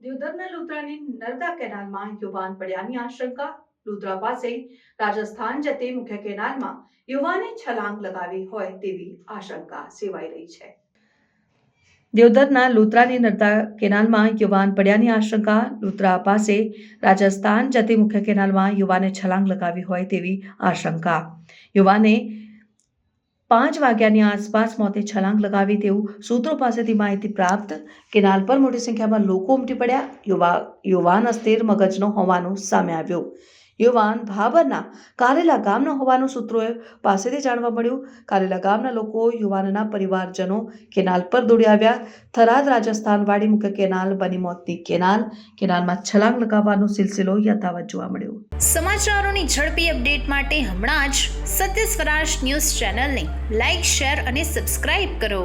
નર્મદા કેનાલમાં યુવાન પડ્યાની આશંકા. લુદ્રા પાસે રાજસ્થાન જતી મુખ્ય કેનાલમાં યુવાને છલાંગ લગાવી હોય તેવી આશંકા સેવાઈ રહી છે. દેવધરના લુત્રાની નર્મદા કેનાલમાં યુવાન પડ્યાની આશંકા. લુત્રા પાસે રાજસ્થાન જતી મુખ્ય કેનાલમાં યુવાને છલાંગ લગાવી હોય તેવી આશંકા. યુવાને પાંચ વાગ્યાની આસપાસ મોતે છલાંગ લગાવી તેવું સૂત્રો પાસેથી માહિતી પ્રાપ્ત. કેનાલ પર મોટી સંખ્યામાં લોકો ઉમટી પડ્યા. યુવા યુવાન અસ્થિર મગજનો હોવાનું સામે આવ્યું. યુવાન ભાભરના કારેલા ગામના હોવાનું સૂત્રોએ પાસેથી જાણવા મળ્યું. કારેલા ગામના લોકો યુવાનના પરિવારજનો કેનાલ પર દોડી આવ્યા. થરાદ રાજસ્થાન વાડી મુખ્ય કેનાલ બની મોતની કેનાલ. કેનાલમાં છલાંગ લગાવવાનો સિલસિલો યથાવત જોવા મળ્યો. સમાચારોની ઝડપી અપડેટ માટે હમણાં જ સત્ય સ્વરાજ ન્યૂઝ ચેનલને લાઇક શેર અને સબસ્ક્રાઇબ કરો.